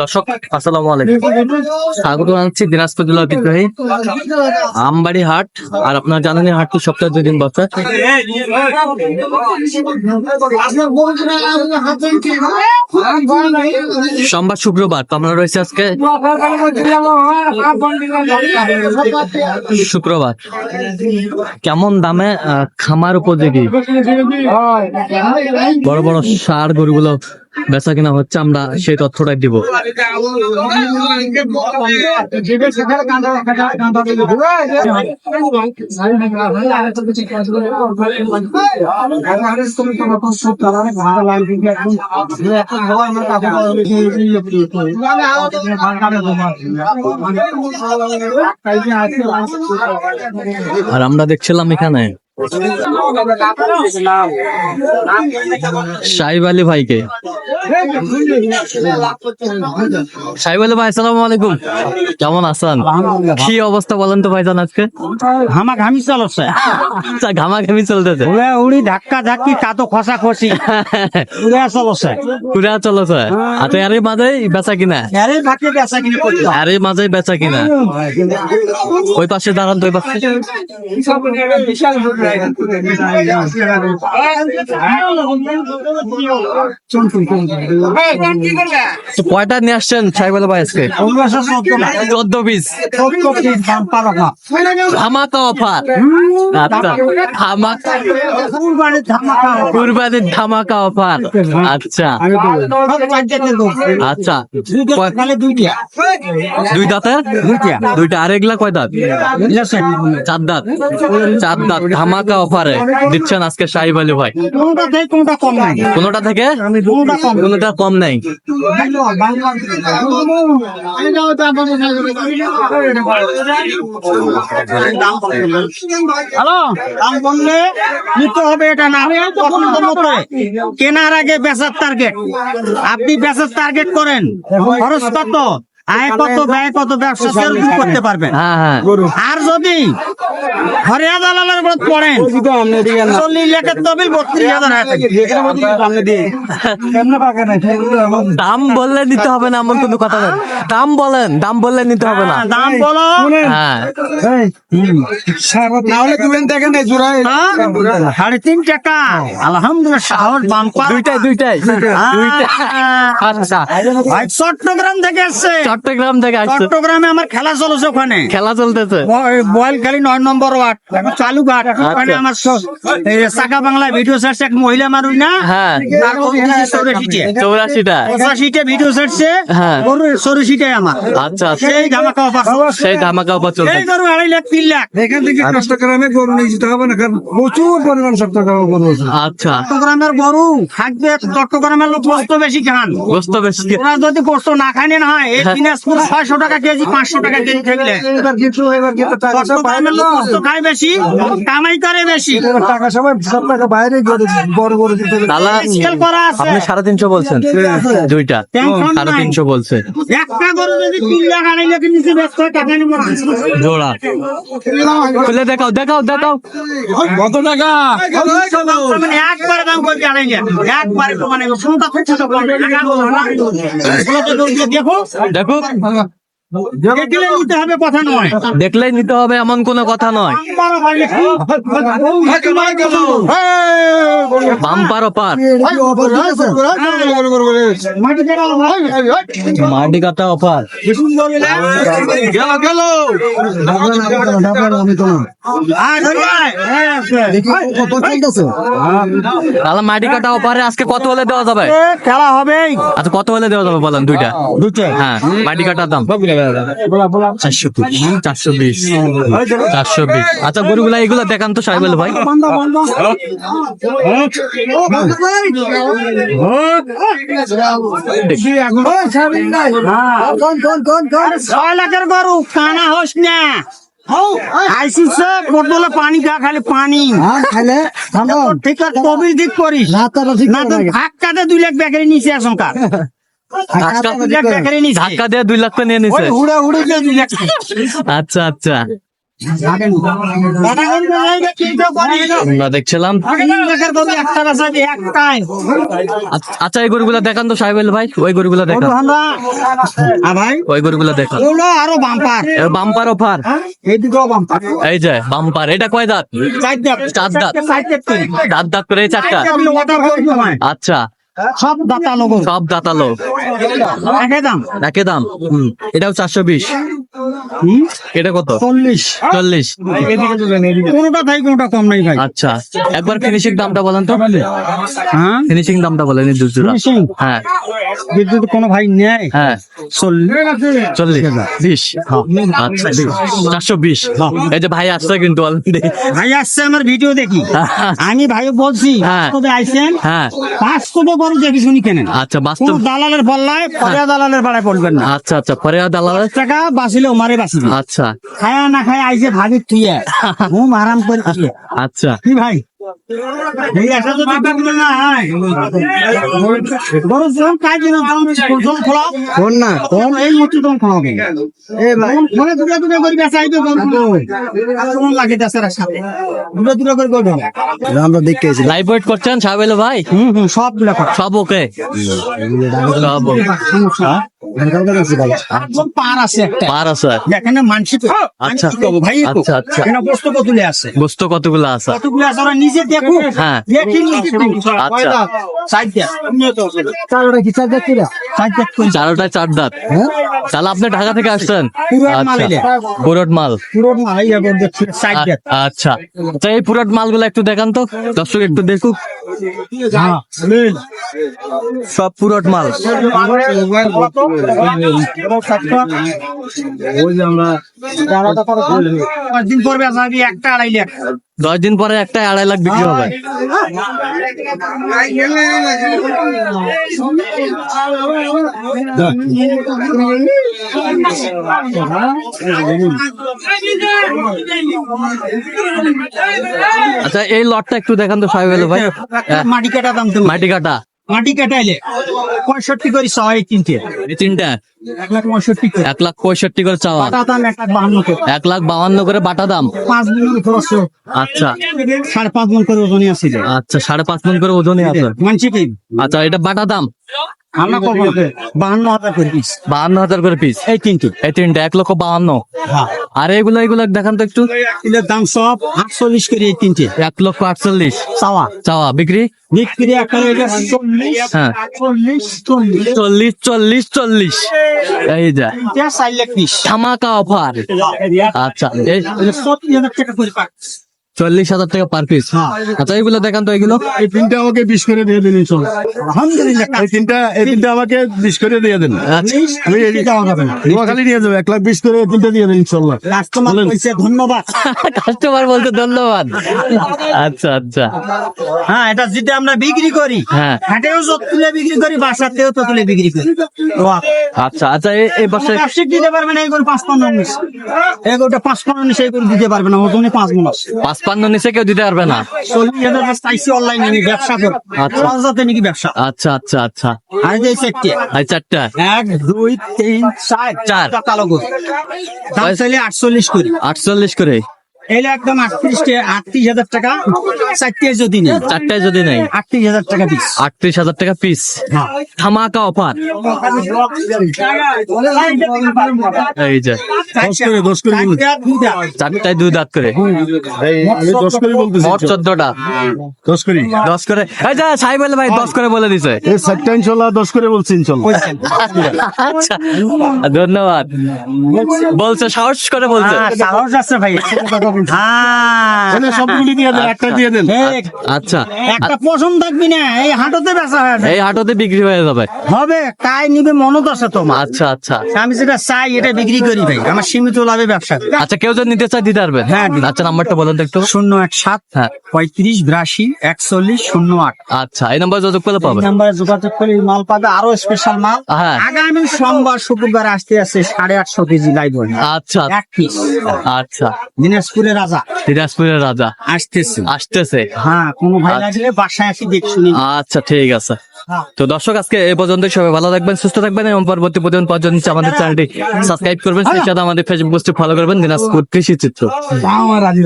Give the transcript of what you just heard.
দর্শক, আসসালামু আলাইকুম। স্বাগত জানাচ্ছি দিনাজপুর জেলা ঐতিহ্যবাহী আমবাড়ি হাট। আর আপনার জানেন হাটটি সপ্তাহে দুই দিন বসে। সোমবার, শুক্রবার, তো আমরা রয়েছে আজকে শুক্রবার। কেমন দামে খামার উপযোগী? বড় বড় সার গরুগুলো বেচা কিনা হচ্ছে আমরা সেই তথ্যটাই দিব। আর আমরা দেখছিলাম এখানে সাহেব আলী ভাইকে। সাহেব আলী ভাই আসসালামু আলাইকুম। কেমন আছেন? কি অবস্থা বলেন তো ভাইজান আজকে? হামা ঘামি চলছে। আচ্ছা ঘামাঘামি চলতেছে। উড়ে ধাক্কা ধাক্কি কাতো খসা খসি উড়ে চলছে। পুরা চলেছে। আচ্ছা এর মাঝে বেচা কিনা? আরে ভাতে বেচা কিনে এর মাঝে বেচা কিনা? ওই পাশে দাঁড়ান তো ওই পাশে। তো কয়টা নিয়ে আসছেন ভাই আজকে? চোদ্দ পিস। অফার। আচ্ছা। ধামাকা অফার। আচ্ছা। আচ্ছা। দুই দাঁতের? দুইটা। আর কয় দাঁত? চার দাঁত। চার দাঁত। ধামাকা অফারে দিচ্ছেন আজকে সাহিব আলী ভাই। কোনোটা থেকে কোনোটা কম নাই। হ্যালো? বললে নিতে হবে এটা না। কেনার আগে বেচার টার্গেট আপনি বেচার টার্গেট করেন। খরচ কত? আয় কত ব্যয় কত ব্যবসা সেরকম করতে পারবেন। হ্যাঁ হ্যাঁ। আর যদি হরিয়া দালালের পড়েন চল্লিশ লাখের তবিল বত্রিশ হাজার দাম বললে নিতে হবে না এমন কোনো কথা নেই দাম বলেন দাম বললে নিতে হবে না। দাম বলো। হ্যাঁ। হ্যাঁ? সাড়ে তিন টাকা। আলহামদুলিল্লাহ সাহস বাম্পার দুইটাই দুইটাই। দুইটাই। আচ্ছা চট্টগ্রাম থেকে এসছে। চট্টগ্রাম থেকে আসছে। চট্টগ্রামে আমার খেলা চলেছে ওখানে। খেলা চলতেছে। বয়েল খালি নয় নম্বর ওয়ার্ড চালু ঘাট। ওখানে আমার চাকা বাংলা ভিডিও ছাড়ছে এক মহিলা মানুষ না? হ্যাঁ। তার গরু দিয়েছে চৌরাশিটে। চৌরাশিটা। ভিডিও হ্যাঁ। চৌরাশিটাই আমার। আচ্ছা আচ্ছা। সেই ধামাকা অফার সেই ধামাকা অফার গরু আড়াই লাখ তিন লাখ। এখান থেকে চট্টগ্রামে গরু নিয়ে যেতে হবে না কারণ প্রচুর পরিমাণ চট্টগ্রামে গরু আছে। আচ্ছা। চট্টগ্রামের গরু থাকবে চট্টগ্রামের লোক গোস্ত বেশি খান। গোস্ত বেশি ওরা যদি গোস্ত না খানে না হয় এই হ্যাঁ। দিনাজপুর ছয়শো টাকা কেজি পাঁচশো টাকা কেজি থাকলে। এবার কিন্তু এবার কিন্তু টাকা সব চট্টগ্রামের লোক বাইরে গোস্ত খায় বেশি কামাই করে বেশি। টাকা সবাই সব টাকা বাইরে গরু বড় দিতে হবে। তালা স্কেল করা আছে। আপনি সাড়ে তিনশো বলছেন দুইটা। সাড়ে তিনশো বলছে। একটা গরু যদি তিন লাখ আড়াই লাখের নিচে ব্যস্ত টাকা নিব জোড়া। খুলে দেখাও দেখাও দেখাও। কত টাকা? মানে দাম আড়াই মানে শুনতে দেখো দেখলে নিতে হবে কথা নয় দেখলেই নিতে হবে এমন কোনো কথা নয়। বাম্পার অপার মাটি কাটা চলতেছে তাহলে মাটি কাটা অফারে আজকে কত হলে দেওয়া যাবে? খেলা হবেই। আচ্ছা কত হলে দেওয়া যাবে বলেন দুইটা? হ্যাঁ মাটি কাটার দাম। চারশো চারশো বিশ। চারশো বিশ। আচ্ছা গরুগুলা এগুলো দেখান তো সাহেব ভাই। ছয় লাখের গরু কানা হোস না। আইসিস বোতলে পানি খা খালি পানি। খাইলে ঠিক আছে কবির দিক করিস। না তো ধাক্কাতে দুই লাখ বেকারি নিচে বেকারি নিচে ধাক্কা দিয়ে দুই নিয়ে নিছে। আচ্ছা আচ্ছা। দেখছিলাম। আচ্ছা- এই গরুগুলা দেখান তো সাহেব ভাই ওই গরুগুলা দেখান। ভাই ওই গরুগুলা দেখান। আরও বাম্পার। Bumper offer. এই যে বাম্পার এটা কয় দাঁত? চার দাঁত। চার দাঁত। করে। চারটা। আচ্ছা। সব দাতা লোক সব দাঁতালো একই দাম। একে দাম। এটাও চারশো বিশ? এটা কত? চল্লিশ। চল্লিশ। কোনোটা তাই কোনোটা কম নাই ভাই। আচ্ছা একবার ফিনিশিং দামটা বলেন তো। হ্যাঁ? ফিনিশিং দামটা বলেন Finishing? হ্যাঁ। বিদ্যুৎ কোনো ভাই নেয়? হ্যাঁ। চল্লিশ। বিশ। আচ্ছা চারশো বিশ। এই যে ভাই আসছে কিন্তু already। ভাই আসছে আমার ভিডিও দেখি। আমি ভাই বলছি হ্যাঁ। বাস্তবে আইছেন। হ্যাঁ। বাস্তবে বড় দেখি শুনি কেনেন আচ্ছা বাস্তব দালালের পাল্লায় দালালের পাড়ায় পড়বেন না। আচ্ছা আচ্ছা পরে আর দালাল টাকা বাঁচিলে মারে বাঁচিবি আচ্ছা খায়া না খায় আইছে ভাগি থুয়ে ঘুম আরাম করে আচ্ছা কি ভাই এই একটা তো দেখতে না হয় বড় জোন কাজ দিন জোন খোলা কোন না কোন এই মতো জোন খোলা এ ভাই মনে দুটা দুটা করে বেচা আইবে জোন কোন লাগে দেশের সাথে দুটা দুটা করে করবে আমরা দেখতে আছি লাইভ ওয়েট করছেন সাহেব ভাই হুম হুম সব ওকে সব পার আছে একটা। পার আছে। এখানে মানসিক আচ্ছা। ভাই আচ্ছা, আচ্ছা। এখানে বস্তু আছে? কতগুলো আছে? কতগুলো আছে? ওরা নিজে দেখুক হ্যাঁ। দেখি নিজে আচ্ছা। সাইড দিয়া। চারোটা কি? চার দাঁত চার দাঁত কই? চারোটায় চার দাঁত। তাহলে আপনি ঢাকা থেকে আসছেন? পুরোট মাল আচ্ছা মাল। আচ্ছা। তো এই পুরট মালগুলো একটু দেখান তো। দর্শক একটু দেখুক। হ্যাঁ। সব পুরট মাল। একটা আড়াই লাখ। দশ দিন পরে একটা আড়াই লাখ বিক্রি হবে। আচ্ছা এই লটটা একটু দেখান তো সবাই ভাই। মাটি কাটা দাম মাটি কাটা। মাটি কাটাইলে পঁয়ষট্টি করে ছয় তিনটে। তিনটা? এক লাখ পঁয়ষট্টি করে। এক লাখ পঁয়ষট্টি করে চাওয়া। দাম এক লাখ বাহান্ন করে। এক লাখ বাহান্ন করে বাটা দাম? পাঁচ মিলিয়ন খরচ আচ্ছা। সাড়ে পাঁচ মন করে ওজনই আছে। আচ্ছা সাড়ে পাঁচ মন করে ওজনই আছে। মানছি কি? আচ্ছা এটা বাটা দাম? আমরা কত বাহান্ন হাজার করে পিস বাহান্ন হাজার করে পিস এই তিনটে। এই তিনটা এক লক্ষ বাহান্ন। হ্যাঁ। আর এগুলো এগুলো দেখান তো একটু। এগুলোর দাম সব আটচল্লিশ করে এই তিনটে। এক লক্ষ আটচল্লিশ। চাওয়া। চাওয়া বিক্রি? বিক্রি একটা এটা চল্লিশ। হ্যাঁ। চল্লিশ চল্লিশ। চল্লিশ চল্লিশ চল্লিশ। এই যা। এটা চার লাখ পিস ধামাকা অফার আচ্ছা এই হাজার টাকা করে পাক চল্লিশ হাজার টাকা পার পিস আচ্ছা এগুলো দেখান তো এগুলো এই তিনটা আমাকে বিশ করে দিয়ে দিন আলহামদুলিল্লাহ। এই তিনটা এই তিনটা আমাকে বিশ করে দিয়ে দেন। আচ্ছা। আমি এই দেওয়া যাবে না নোয়াখালী নিয়ে যাব এক লাখ বিশ করে এই তিনটা দিয়ে দেন ইনশাল্লাহ। কাস্টমার কইছে ধন্যবাদ। কাস্টমার বলতে ধন্যবাদ। আচ্ছা আচ্ছা। হ্যাঁ এটা যেটা আমরা বিক্রি করি হ্যাঁ। হাটেও যত তুলে বিক্রি করি বাসাতেও তো তুলে বিক্রি করি। আচ্ছা আচ্ছা এই- এই বছর দিতে পারবে না এই করে পাঁচ পনেরো উনিশ এই গরুটা পাঁচ পনেরো উনিশ এই করে দিতে পারবে না ওজনে পাঁচ মন নিচে কেউ দিতে পারবে না। চল্লিশ হাজার টাকা চাইছি অনলাইনে ব্যবসা করি। আচ্ছা। নাকি ব্যবসা? আচ্ছা আচ্ছা আচ্ছা। আর যে চারটে। এই চারটা। এক দুই তিন চার। চার। চারটা কালো দাম চাইলে আটচল্লিশ করে। আটচল্লিশ করে। এলে একদম আটত্রিশ আটত্রিশ হাজার টাকা চারটে যদি নেই চারটায় যদি নেই আটত্রিশ হাজার টাকা পিস আটত্রিশ হাজার টাকা পিস ধামাকা অফার এই যে করে দশ চারটায় দুই দাঁত করে। দশ করে মোট চোদ্দটা। দশ করি দশ করে। এই যে সাহেব ভাই দশ করে বলে দিছে। চারটা ইনশাল্লাহ দশ করে বলছি ইনশাল্লাহ। আচ্ছা ধন্যবাদ। বলছে সাহস করে বলছে। সাহস আছে ভাই। হ্যাঁ সবগুলি দিয়ে দেন একটা দিয়ে দেন। আচ্ছা। একটা পছন্দ থাকবি না এই হাটতে বেচা হয় এই হাটতে বিক্রি হয়ে যাবে। হবে তাই নিবে মনত আছে তোমার। আচ্ছা আচ্ছা। আমি যেটা চাই এটা বিক্রি করি ভাই। আমার সীমিত লাভে ব্যবসা। আচ্ছা কেউ যদি নিতে চায় দিতে পারবেন হ্যাঁ, আচ্ছা নাম্বারটা বলুন তো একটু। শূন্য এক সাত হ্যাঁ। পঁয়ত্রিশ বিরাশি একচল্লিশ শূন্য আট। আচ্ছা এই নাম্বার যোগাযোগ করলে পাবে। নাম্বারে যোগাযোগ করে এই মাল পাবে আরও স্পেশাল মাল। হ্যাঁ। আগামী সোমবার শুক্রবার আসতে আছে সাড়ে আটশো কেজি লাইভ আচ্ছা। এক পিস আচ্ছা। দিনাজপুরে দিনাজপুরের রাজা। দিনাজপুরের রাজা। আসতেছে। আসতেছে? হ্যাঁ কোন ভাই লাগলে বাসায় আসি দেখছি আচ্ছা ঠিক আছে। তো দর্শক আজকে এই পর্যন্ত সবাই ভালো থাকবেন সুস্থ থাকবেন এবং পরবর্তী প্রতিদিন পর্যন্ত জন্য আমাদের চ্যানেলটি সাবস্ক্রাইব করবেন। সেই সাথে আমাদের ফেসবুক পোস্টে ফলো করবেন দিনাজপুর কৃষি চিত্র। রাজি